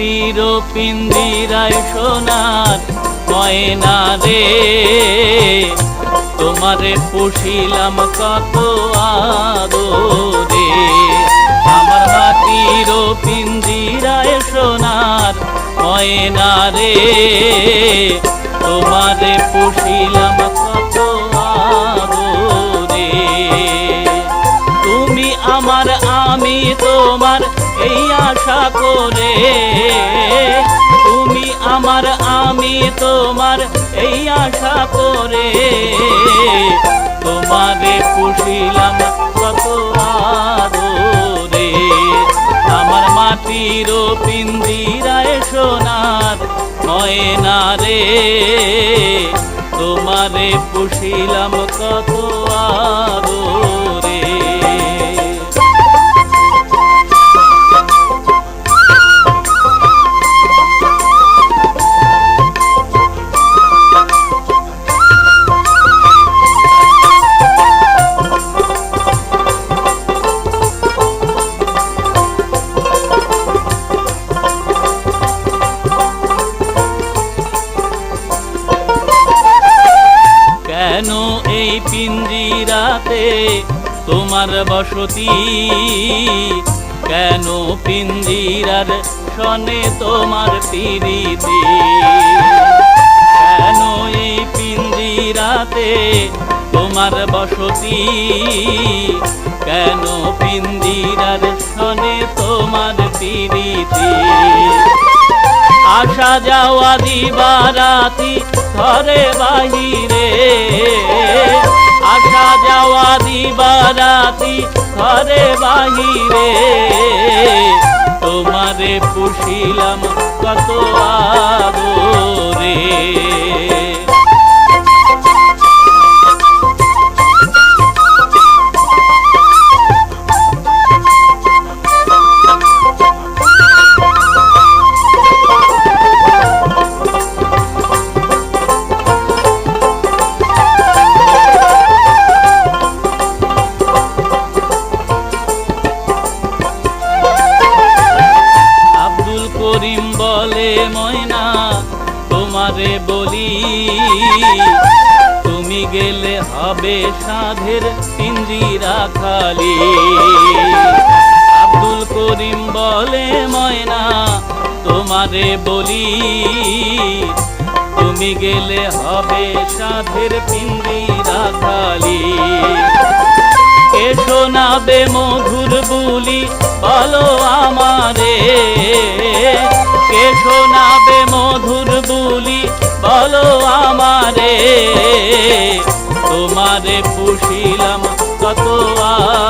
মাটির পিন্দিরায় সোনার ময়না রে। তোমারে পুষিলাম কত আদরে। আমার মাটির পিন্দিরায় সোনার ময়না রে। তোমারে পুষিলাম কত আদরে। তুমি আমার, আমি তোমার, এই আশা করে তুমি আমার, আমি তোমার এই আশা করে তোমারে পুষিলাম কত আদরে। আমার মাটির পিন্দিরায় সোনার ময়না রে। তোমারে পুষিলাম কত আদরে। বসতি কেন পিঞ্জিরার সনে তোমার পিরিতি কেন এই পিঞ্জিরাতে তোমার বসতি? কেন পিঞ্জিরার সনে তোমার পিরিতি আসা যাওয়া দিবারাতি ঘরে বাহিরে। আসা যাওয়া দিবারাতি ঘরে বাহিরে। তোমারে পুষিলাম কত আদরে। তোমারে বলি, তুমি গেলে হবে সাধের পিঞ্জিরা খালি কে শোনাবে মধুর বুলি, বলো আমারে। কে শোনাবে মধুর বুলি, বলো আমারে। তোমারে পুষিলাম কত আদরে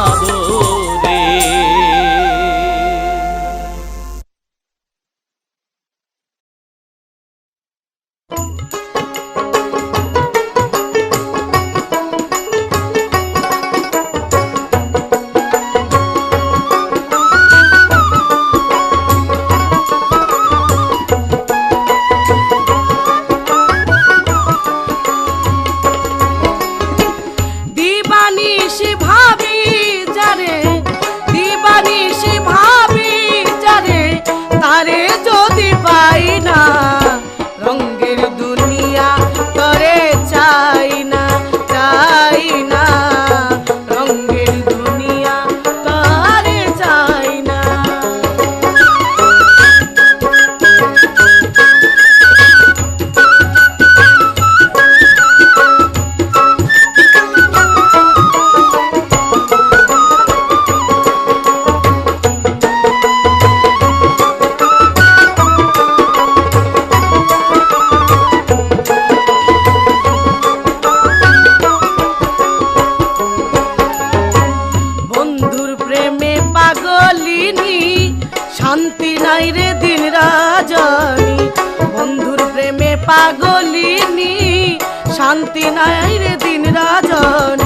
পাগলিনী শান্তি নাই রে দিন রাজন।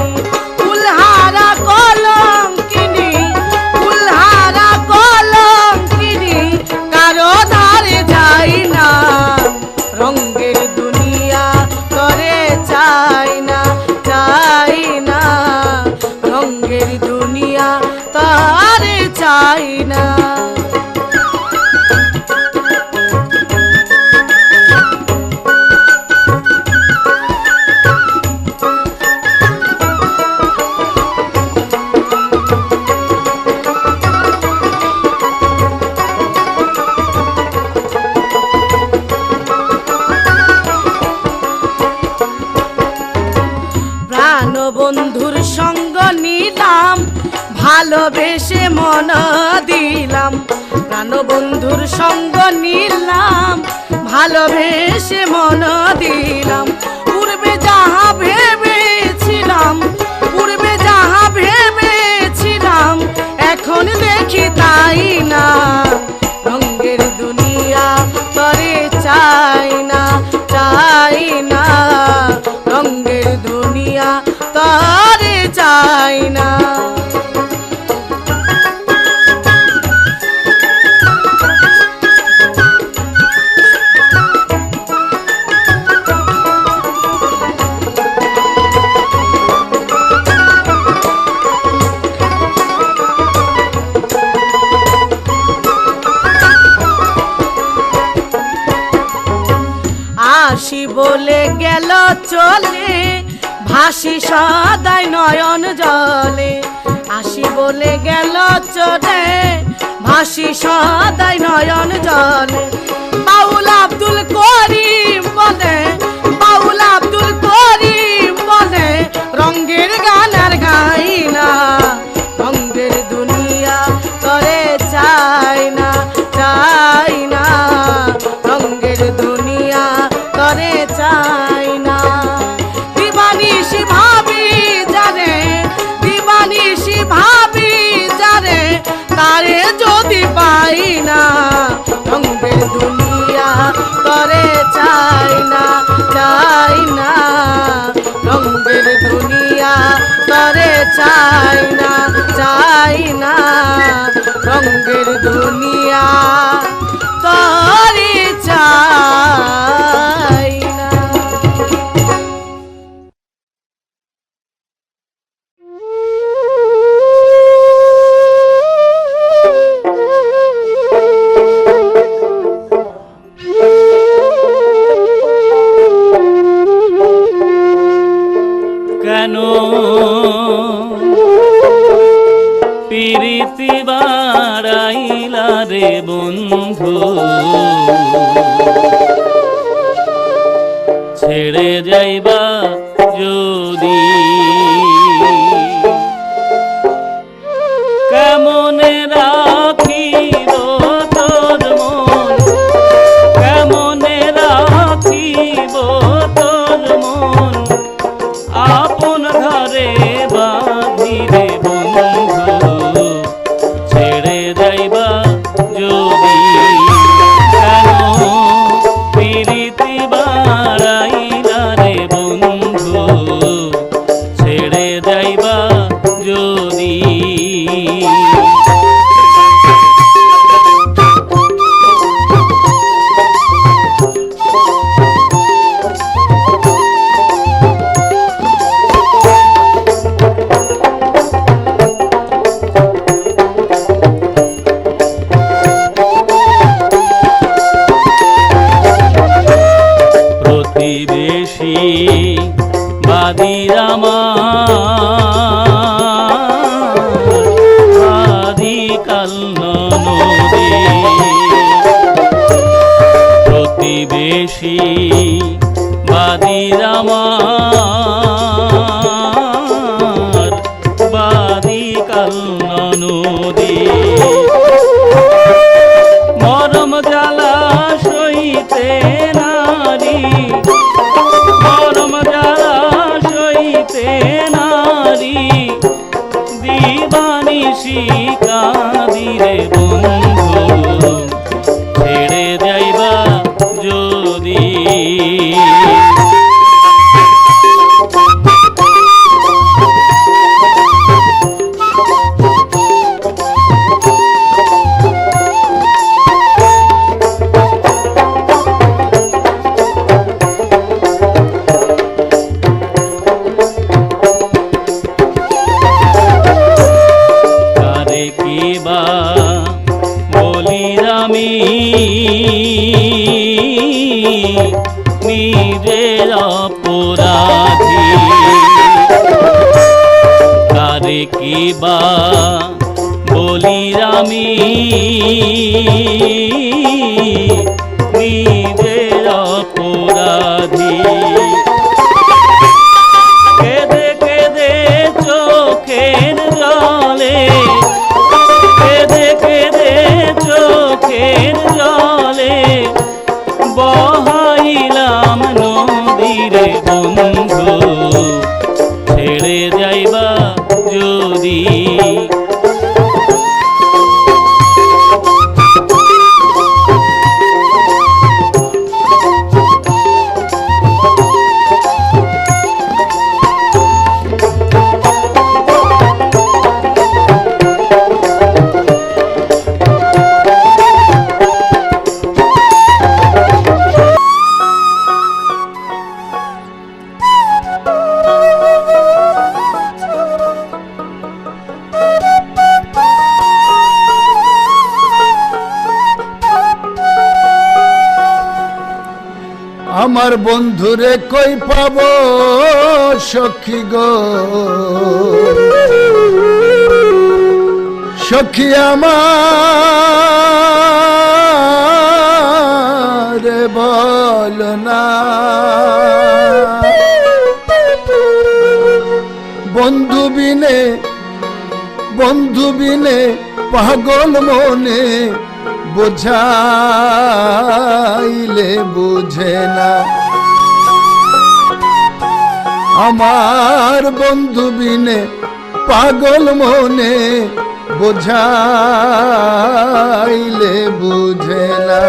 সঙ্গ নিলাম ভালোবেসে মন দিলাম। ভাসি বলে গেল চলে, ভাসি সদাই নয়ন জলে। আসি বলে গেল চলে, ভাসি সদাই নয়ন জলে। বাউল আব্দুল করিম বলে, বাউল আব্দুল করিম বলে, রঙ্গের গান চাই না চাই না রঙের দুনিয়া দিয়া মা বাণী শিকা দিলে বন্ধু। মীরের অপরাধী। কারে কিবা বলিরামি? নী দূরে কই পাব সখী গো? সখী আমার বল না। বন্ধু বিনে বন্ধু বিনে পাগল মনে বোঝাইলে বুঝে না। আমার বন্ধু বিনে পাগল মনে বোঝাইলে বুঝে না।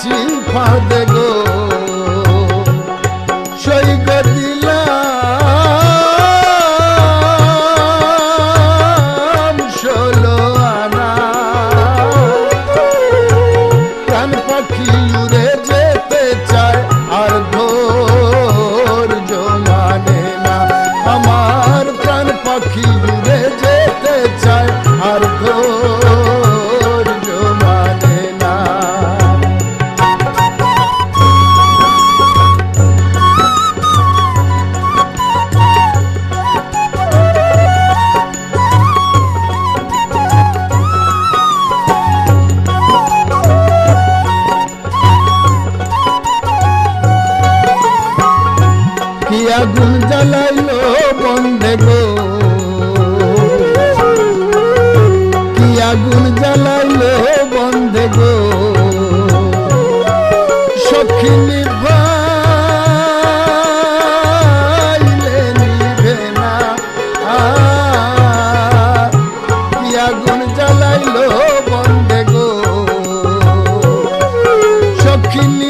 心花得 pa Lili.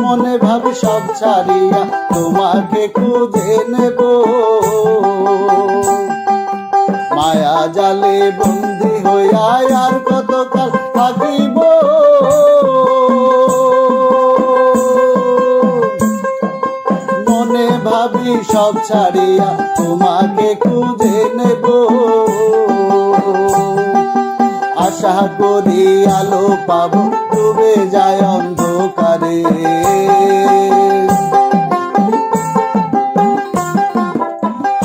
মনে ভাবি সব ছাড়িয়া তোমাকে খুঁজে নেব। মায়া জালে বন্দি হইয়া আর কত কাল থাকিব? মনে ভাবি সব ছাড়িয়া তোমাকে খুঁজে নেব। আশা করি আলো পাবো, ডুবে যায় অন্ধকারে।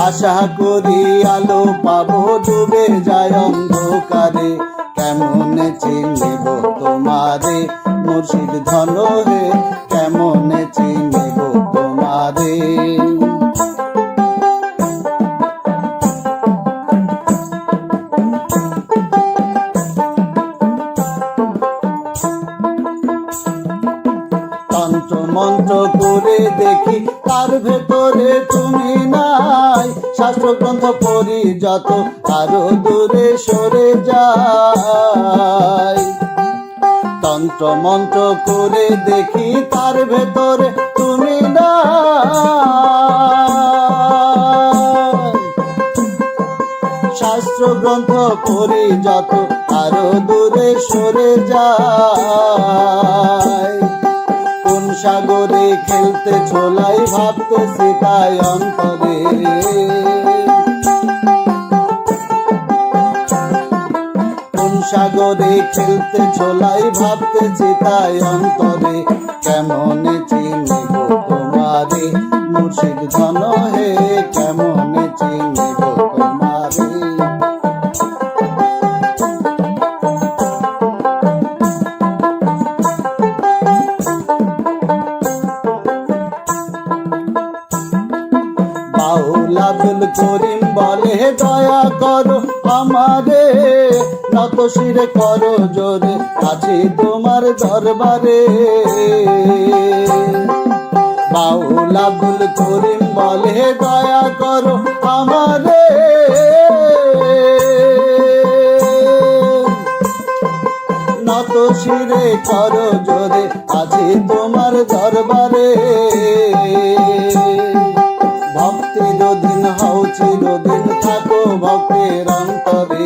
আশা করি আলো পাবো, ডুবে যায় অন্ধকারে। কেমন চিনিব তোমারে, মুর্শিদ ধন রে কেমন চিনিব তোমারে। দেখি, তার ভেতরে তুমি নাই। শাস্ত্রগ্রন্থ পড়ি যত আরও দূরে সরে যায়। তন্ত্র মন্ত্র করে দেখি, তার ভেতরে তুমি শাস্ত্র গ্রন্থ পড়ি যত আরও দূরে সরে যায়। সাগরে খেলতে ছোলাই ভাবতে সীতাই অন্তরে। সাগরে খেলতে ছোলাই ভাবতে চিতাই অন্তরে। কেমন চিনিব তোমারে? মুর্শিদ ধন হে, কেমন শিরে করো জোরে, আছি তোমার দরবারে। বাউল আব্দুল করিম বলে দয়া করো আমারে। নত শিরে করো জোরে, আছি তোমার দরবারে। ভক্তির দিন হও চিরদিন, থাকো ভক্তের অন্তরে।